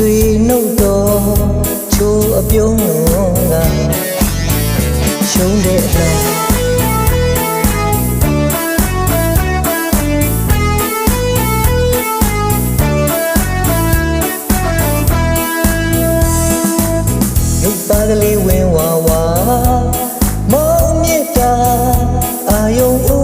ရွှေနှုတ်တော်ချိုးအပြုံးတော်ကရှုံးတဲ့လားပါကလေးဝင်ဝါဝါမောင်မြတ်တာအာယုံ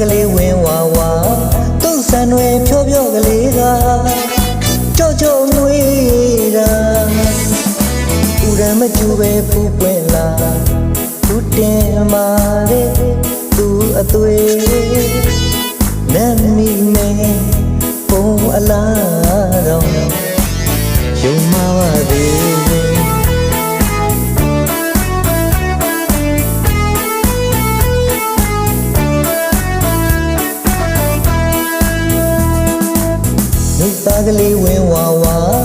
ကလေးဝင်ဝါဝါသူ့ဆန်တွေဖြောဖြောကလေးကကြော့ကြော့ငွေတာဥရမကျူပဲဖူးပွင့်လာသူတင်မာတဲ့သူအသွေးနမ်းမိနေပုံအလားတော့ယုံမပါသေး ကလေးဝင်ဝါဝါ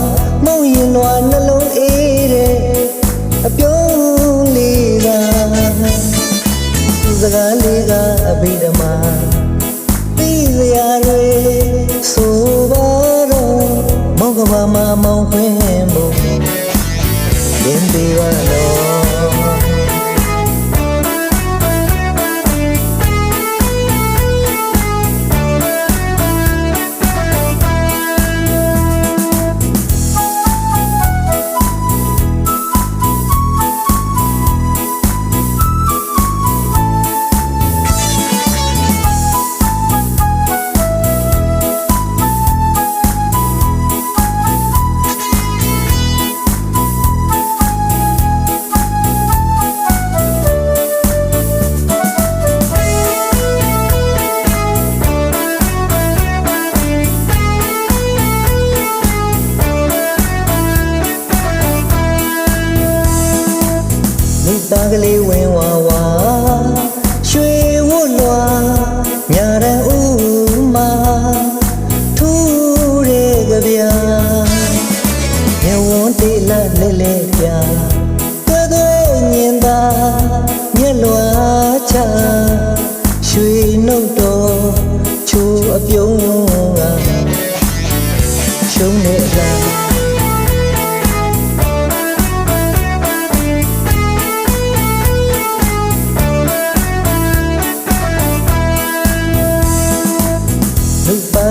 ကလေးဝင်ဝါဝါရွှေဝတ်လွာညာရန်ဦးမှာထူးတဲ့ကြဗျာညဝန်းတေးလာလဲလဲပြသွဲသွဲညင်သာမျက်လွာချ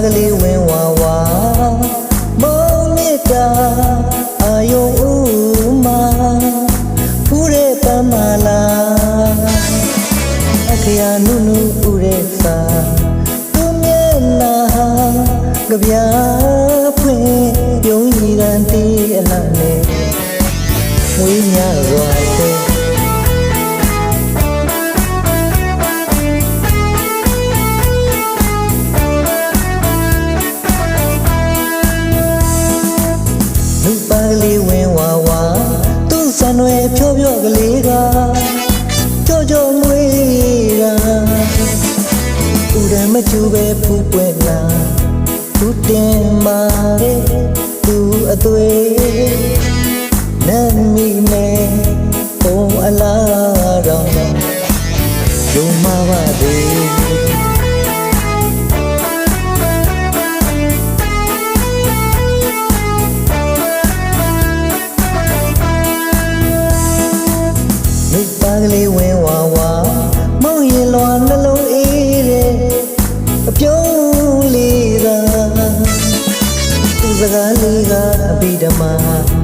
ကလေးဝင်ဝါဝါမောင်မြတ်တာအာယုံဦးမာဖူးတဲ့တမလာအခရာနုနုဥရဲ့စာသူမျက်နာကဗျာဖွင့်ယုံကြည်တဲ့တေးအလားနဲ့ဝေးမြစွာ က